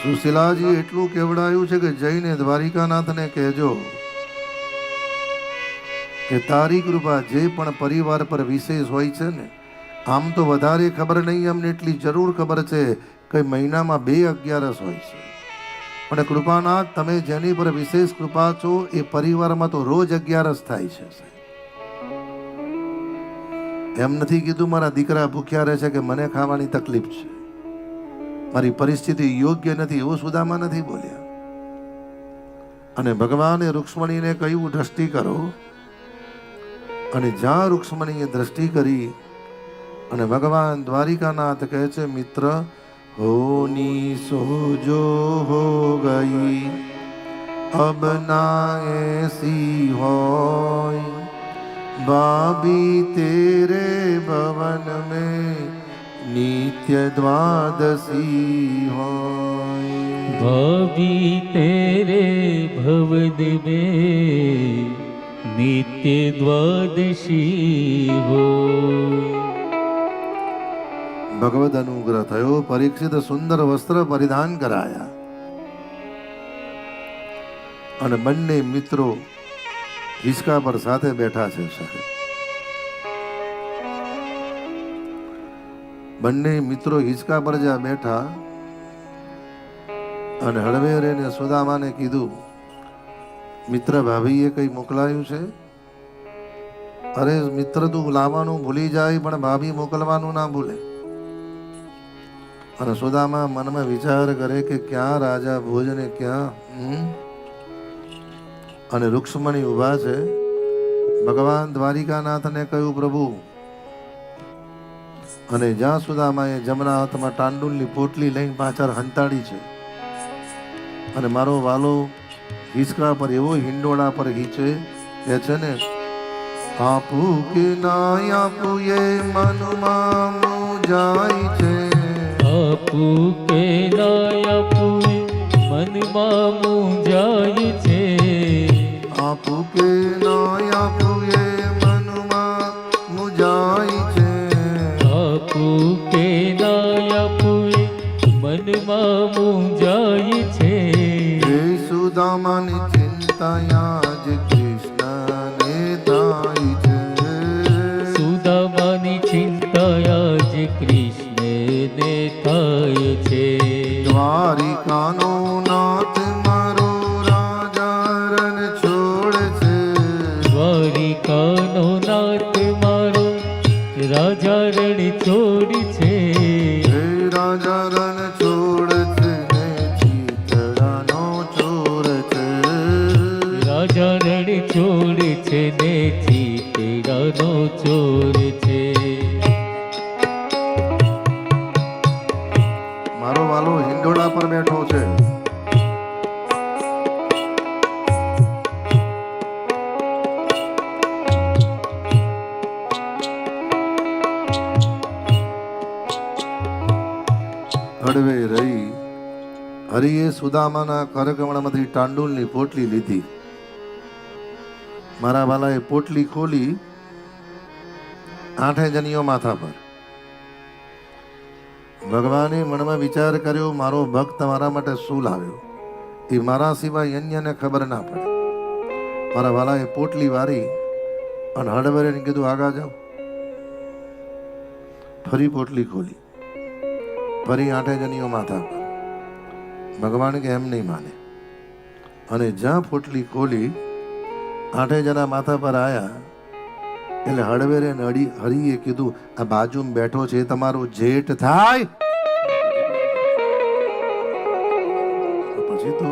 સુશીલાજી એટલું કેવડાયું છે કે જઈને દ્વારિકાનાથને કહેજો કે તારી કૃપા જે પણ પરિવાર પર વિશેષ હોય છે ને, આમ તો વધારે ખબર નહીં, અમને એટલી જરૂર ખબર છે કે મહિનામાં બે અગિયારસ હોય છે પણ કૃપાનાથ, તમે જેની પર વિશેષ કૃપા છો, એ પરિવારમાં તો રોજ અગિયારસ થાય છે. એમ નથી કીધું મારા દીકરા ભૂખ્યા રહે છે કે મને ખાવાની તકલીફ છે મારી પરિસ્થિતિ યોગ્ય નથી એવું સુદામા નથી બોલ્યા. અને ભગવાને રૂક્ષ્મણીને કહ્યું, દ્રષ્ટિ કરો. અને જ્યાં રૂક્ષ્મણીએ દ્રષ્ટિ કરી, અને ભગવાન દ્વારિકાનાથ કહે છે, મિત્ર, હોની સોજો હો ગઈ, અબ ના એસી હોય, બાબી તેરે ભવન में નિત્ય દ્વાદશી હોય ભવી તેરે ભવ બે નિત્ય દ્વાદશી હોય ભગવદ અનુગ્રહ થયો પરીક્ષિત સુંદર વસ્ત્ર પરિધાન કરાયા અને બંને મિત્રો હિસકા પર સાથે બેઠા છે સાહેબ બંને મિત્રો હિંચકા પર જ્યાં બેઠા અને હળવેરે ને સુદામાને કીધું, મિત્ર ભાભીએ કંઈ મોકલાયું છે? અરે મિત્ર, તું લાવવાનું ભૂલી જાય, પણ ભાભી મોકલવાનું ના ભૂલે. અને સુદામા મનમાં વિચાર કરે કે ક્યાં રાજા ભોજને ક્યાં? અને રૂક્ષ્મણી ઊભા છે. ભગવાન દ્વારિકાનાથને કહ્યું, પ્રભુ અને જ્યાં સુદામાએ જમણા હાથમાં તાંડુલની પોટલી લઈને પાછળ હંતાડી છે. અને મારો વાલો હિંચકા પર એવો હિંડોળા પર હિંચે કે છે ને આપુ કે ના આપુ એ મનમાં જાય છે. આપુ કે નાયપુ મનમાં જાય છે. આપુ કે ના આપુ એ કે નાયપુ મનમાં મૂંઝાય છે. હે સુદામાની ચિંતાયા જ કૃષ્ણને થાય છે. સુદામાની ચિંતાયા જ કૃષ્ણને થાય છે. દ્વારિકાનો સુદામાના કરકમણામાંથી તાંડુલની પોટલી લીધી. મારા વાલાએ પોટલી ખોલી આઠે જનીઓ માથા પર. ભગવાને મનમાં વિચાર કર્યો, મારો ભક્ત મારા માટે શું લાવ્યો? એ મારા સિવાય અન્યને ખબર ના પડે. મારા વાલાએ પોટલી વારી અને હળવરે કીધું, આગા જાઓ. ફરી પોટલી ખોલી. ફરી આઠે જનીઓ માથા પર. ભગવાન કે એમ નહીં માને. અને જ્યાં પોટલી ખોલી આઠે જણા માથા પર આવ્યા એટલે હળવેરે નડી હરીએ કીધું, આ બાજુમાં બેઠો છે એ તમારો જેઠ થાય. પછી તો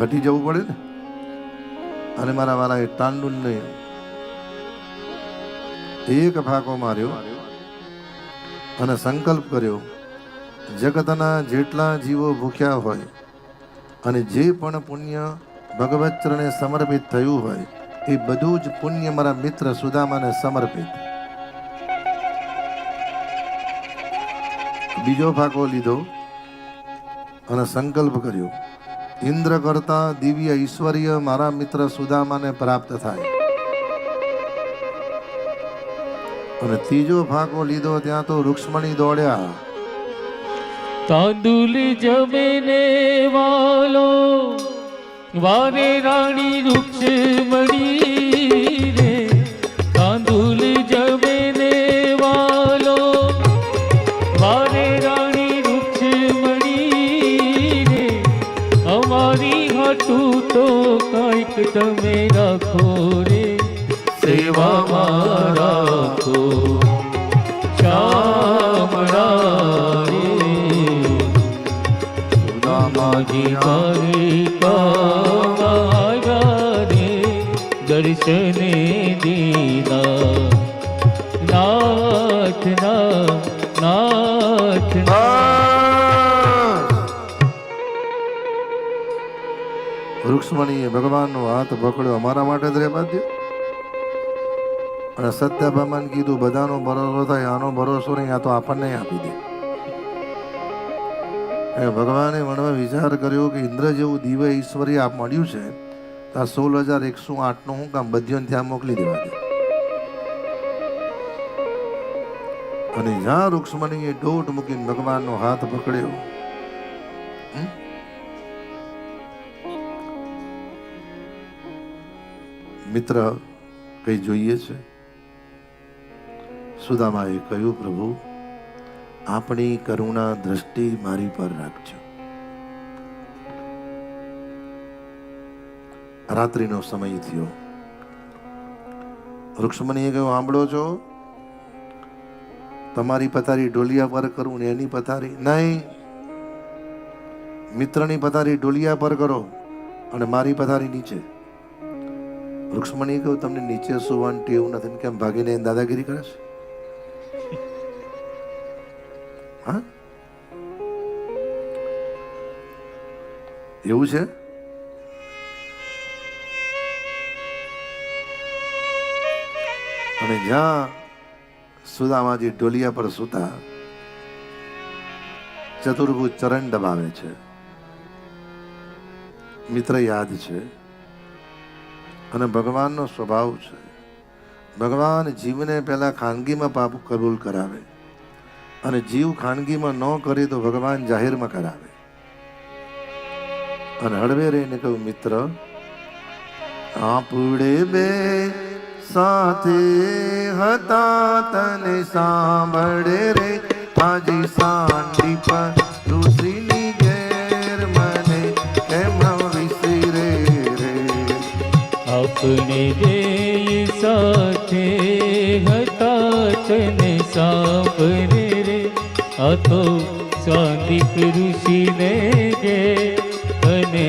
હટી જવું પડે ને. અને મારા વાળા તાંડુલ નહીં એક ફાંકો માર્યો. અને સંકલ્પ કર્યો, જગતના જેટલા જીવો ભૂખ્યા હોય અને જે પણ પુણ્ય ભગવત્રને સમર્પિત થયું હોય, એ બધું જ પુણ્ય મારા મિત્ર સુદામાને સમર્પિત. બીજો ફાકો લીધો અને સંકલ્પ કર્યો, ઇન્દ્ર કરતા દિવ્ય ઈશ્વરીય મારા મિત્ર સુદામાને પ્રાપ્ત થાય. અને ત્રીજો ફાંકો લીધો, ત્યાં તો રૂક્ષ્મણી દોડ્યા. તાંદુલી જમે ને વાલો, વારે રાણી રૂક્ષમણી રે. તાંદુલ જમે ને વાલો, વારે રાણી રૂક્ષમણી રે. અમારી હાટું તો કાંઈક તમે રાખો રે. સેવા રાખો દર્શને દીના નાથ ના નાથ રૂક્ષ્મણીએ ભગવાનનો હાથ પકડ્યો. અમારા માટે જ રહેવા અને સત્યભામાને કીધું, બધાનો ભરોસો થાય, આનો ભરોસો નહીં, આ તો આપણને આપી દે. એ ભગવાને મનમાં વિચાર કર્યો કે ઇન્દ્ર જેવું દિવ્ય ઈશ્વરી આપ મળ્યું છે, તો આ સોળ હજાર એકસો આઠનું હું કામ બધીઓને ત્યાં મોકલી દેવા દે. અને જ્યાં રૂક્ષ્મણીએ દોટ મૂકીને ભગવાનનો હાથ પકડ્યો મિત્ર, કંઈ જોઈએ છે? સુદામાએ કહ્યું, પ્રભુ, આપણી કરુણા દ્રષ્ટિ મારી પર રાખજો. રાત્રિનો સમય થયો. વૃક્ષમણીએ કહ્યું સાંભળો છો? તમારી પથારી ઢોલિયા પર કરું ને એની પથારી? નહીં. મિત્રની પથારી ઢોલિયા પર કરો અને મારી પથારી નીચે. વૃક્ષમણીએ કહ્યું, તમને નીચે સુવાની ટેવ નથી કેમ? ભાગીને દાદાગીરી કરે છે? હા? એવું છે? અને જ્યાં સુદામાજી ઢોલિયા પર સુતા, ચતુર્ભુજ ચરણ દબાવે છે. મિત્ર યાદ છે. અને ભગવાનનો સ્વભાવ છે. ભગવાન જીવને પહેલાં ખાનગીમાં પાપ કબૂલ કરાવે. અને જીવ ખાનગીમાં ન કરે તો ભગવાન જાહેરમાં કરાવે. અને હળવે રહીને કહ્યું, મિત્ર આપણે બે સાથે હતા તને સાંભળે રે. આજી સાંડી પર ઋષિની ઘેર મને કેમ વિસરે રે. આપણે બે સાથે હતા તને સાંભળે રે આ તો સાંદિક ઋષિને ગે તને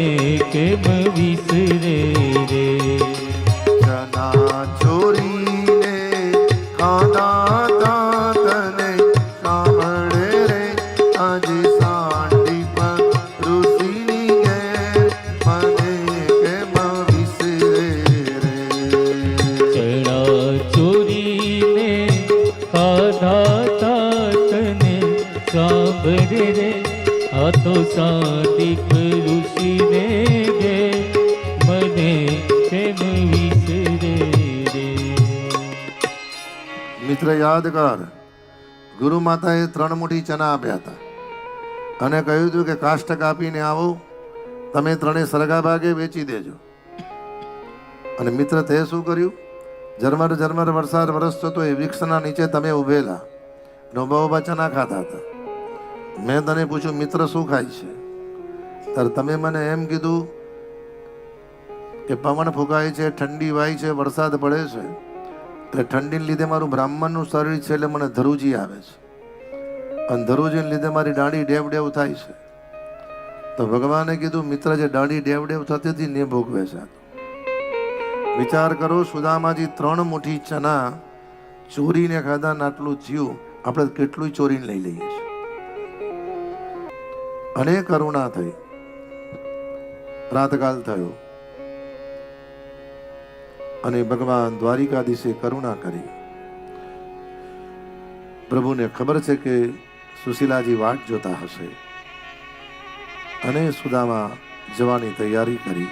કેમ વિસરે આ સાધિક ઋષિ રે ગે મને તેમ વિસરે મિત્ર, યાદ કર, ગુરુ માતાએ ત્રણ મુઠ્ઠી ચના આપ્યા હતા. અને કહ્યું હતું કે, કાષ્ટ કાપીને આવો, તમે ત્રણેય સરગા ભાગે વેચી દેજો. અને મિત્ર, તે શું કર્યું? ઝરમર ઝરમર વરસાદ વરસતો તો એ વૃક્ષના નીચે તમે ઉભેલા. ને ઊભા ઊભા ચના ખાતા હતા. મેં તને પૂછ્યું, મિત્ર, શું ખાય છે? ત્યારે તમે મને એમ કીધું કે પવન ફૂંકાય છે, ઠંડી વાય છે, વરસાદ પડે છે. એટલે ઠંડીને લીધે મારું બ્રાહ્મણનું શરીર છે એટલે મને ધરુજી આવે છે. અને ધરુજીને લીધે મારી દાઢી ડેવ ડેવ થાય છે. તો ભગવાને કીધું, મિત્ર, જે દાઢી ડેવ ડેવ થતી હતી ને ભોગવે છે. વિચાર કરો, સુદામાજી ત્રણ મુઠ્ઠી ચના ચોરીને ખાધા આટલું થયું, આપણે કેટલું ચોરીને લઈ લઈએ છીએ. અને કરુણા થઈ. પ્રાતકાલ થયો. અને ભગવાન દ્વારિકાધીશે કરુણા કરી. પ્રભુને ખબર છે કે સુશીલાજી વાટ જોતા હશે. અને સુદામા જવાની તૈયારી કરી.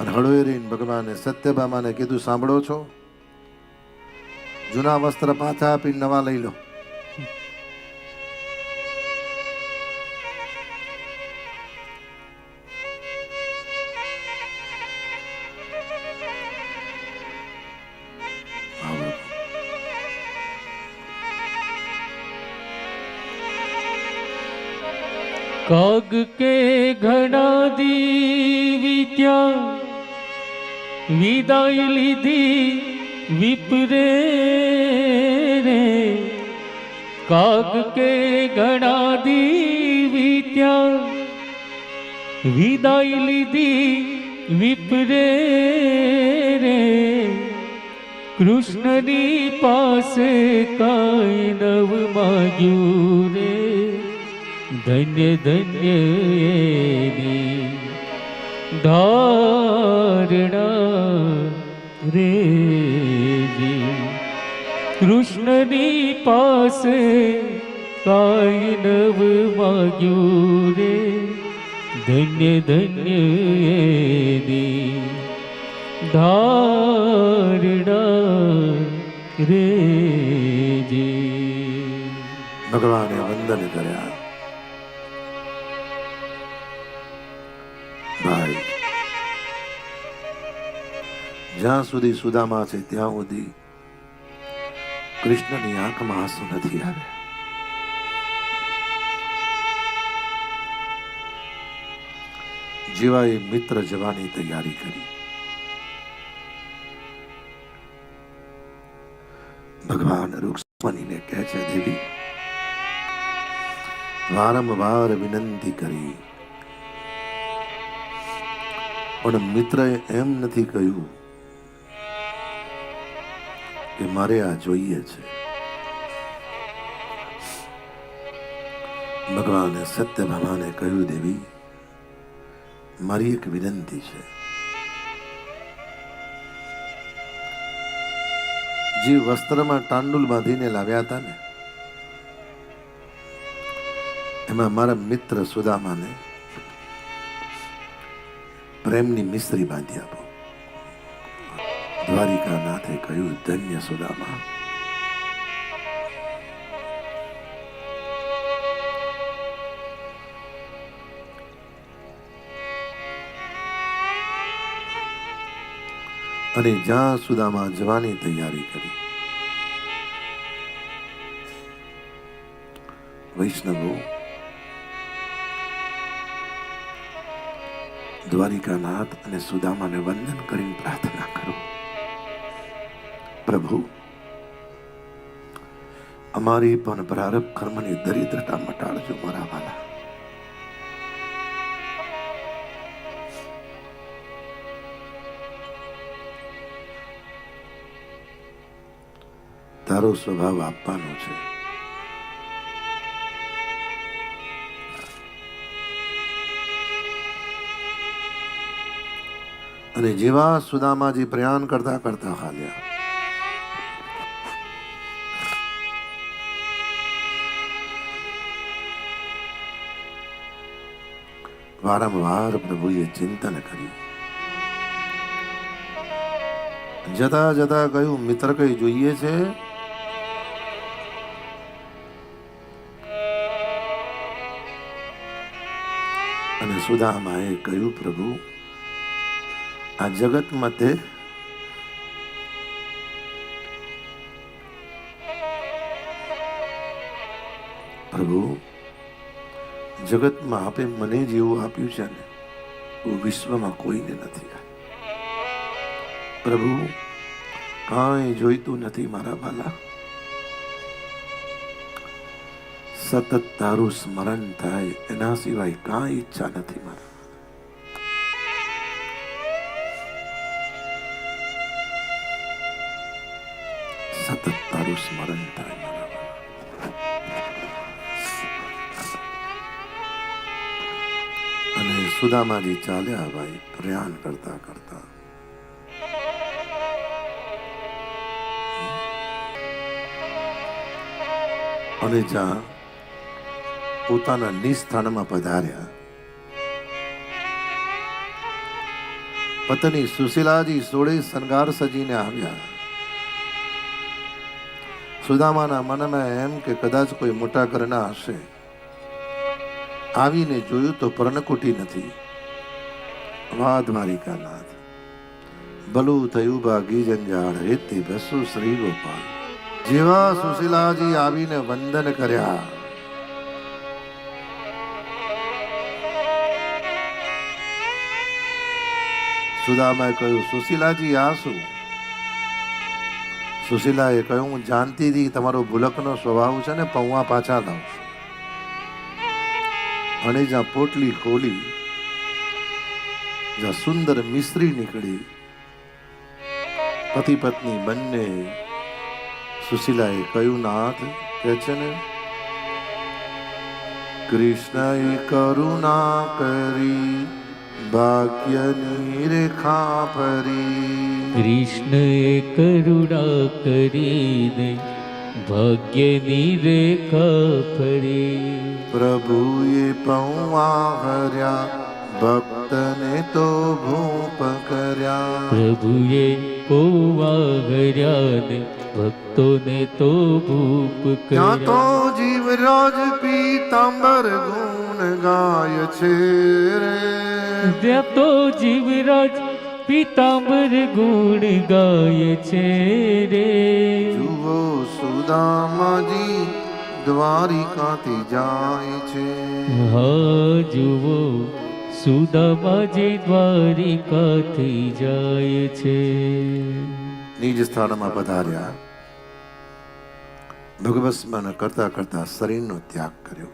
અને હળવે રહીને ભગવાને સત્યભામાને કીધું, સાંભળો છો? જૂના વસ્ત્ર પાછા આપી નવા લઈ લો. કગ કે ઘણા દી વિદ્યા વિદાય લીધી વિપરે રે. કાગ કે ઘણા દીવી ત્યાં વિદાય લીધી વિપરે રે. કૃષ્ણની પાસે કાંઈ નવ માગ્યું રે. ધન્ય ધન્ય એની ધારણા રે. કૃષ્ણની પાસે કાંઈ નવ માગ્યું રે. ધન્ય ધન્ય એની ધારણા રે ભગવાને વંદન કર્યા. ભાઈ, જ્યાં સુધી સુદામા છે, ત્યાં સુધી કૃષ્ણની આંખમાં આંસુ નથી આવ્યા જીવાએ મિત્ર જવાની તૈયારી કરી ભગવાન રૂક્ષ્મણીને કહે છે દેવી વારંવાર વિનંતી કરી પણ મિત્રએ એમ નથી કહ્યું કે મારે આ જોઈએ છે. ભગવાને સત્યભામાને કહ્યું, દેવી, મારી એક વિનંતી છે. જે વસ્ત્રમાં તાંડુલ બાંધીને લાવ્યા હતા ને, એમાં મારા મિત્ર સુદામાને પ્રેમની મિસ્ત્રી બાંધી દ્વારિકા કહ્યું ધન્ય સુદામા અને જ્યાં સુદામા જવાની તૈયારી કરી. વૈષ્ણવો, દ્વારિકાનાથ અને સુદામાને વંદન કરીને પ્રાર્થના કરો. પ્રભુ, અમારી પણ પ્રારબ્ધ કર્મની દરિદ્રતા મટાડજો મારા વાલા. તારો સ્વભાવ આપવાનો છે. અને જેવા સુદામાજી પ્રયાણ કરતા કરતા હાલ્યા. વારંવાર પ્રભુએ ચિંતન કર્યું. જતા જતા કહ્યું, મિત્ર કઈ જોઈએ છે? અને સુદામાએ કહ્યું, પ્રભુ, આ જગત મતે પ્રભુ જગતમાં આપે મને જેવું આપ્યું છે ને વિશ્વમાં કોઈને નથી પ્રભુ, કાંઈ જોઈતું નથી મારા વાલા સતત તારું સ્મરણ થાય, એના સિવાય કાંઈ ઈચ્છા નથી મારા. સતત તારું સ્મરણ થાય. સુદામાજી ચાલ્યા ભાઈ, પ્રયાણ કરતા કરતા. અને જ્યાં પોતાના નિસ્થાનમાં પધાર્યા. પત્ની સુશીલાજી સોળે શણગાર સજીને આવ્યા. સુદામાના મનમાં એમ કે કદાચ કોઈ મોટા ઘરના હશે. આવીને જોયું તો પર્ણકુટી નથી. વાહ દ્વારિકાનાથ ભલું થયું ભાગી જંજાળ હેતી ભસુ શ્રી ગોપાલ. જેવા સુશીલાજી આવીને વંદન કર્યા. સુદામાએ કહ્યું, સુશીલાજી આ શું સુશીલાએ કહ્યું, હું જાણતી હતી કે તમારો ભૂલકનો સ્વભાવ છે ને પૌવા પાછા લાવું અને જ્યાં પોટલી ખોલી, જ્યાં સુંદર મિશ્રી નીકળી, પતિ પત્ની બંને સુશીલાએ કહ્યું, નાથ, કે છે ને? કૃષ્ણએ કરુણા કરી, ભાગ્યની રેખા ફરી. કૃષ્ણએ કરુણા કરીને ભાગ્યની રેખા ફરી પ્રભુએ પૌવા હર્યા ભક્તને તો ભૂપ કર્યા. પ્રભુએ પોવા ગર્યાને ભક્તોને તો ભૂપ કર્યા. તો જીવરાજ પીતાંબર ગુણ ગાય છે રે. તો જીવરાજ પીતાંબર ગુણ ગાય છે રે. જુઓ સુદામાજી દ્વારિકાથી જાય છે. હા જુઓ સુદામાજી દ્વારિકાથી જાય છે. નિજ સ્થાનમાં પધાર્યા. ભગવત સ્મરણ કરતા કરતા શરીરનો ત્યાગ કર્યો.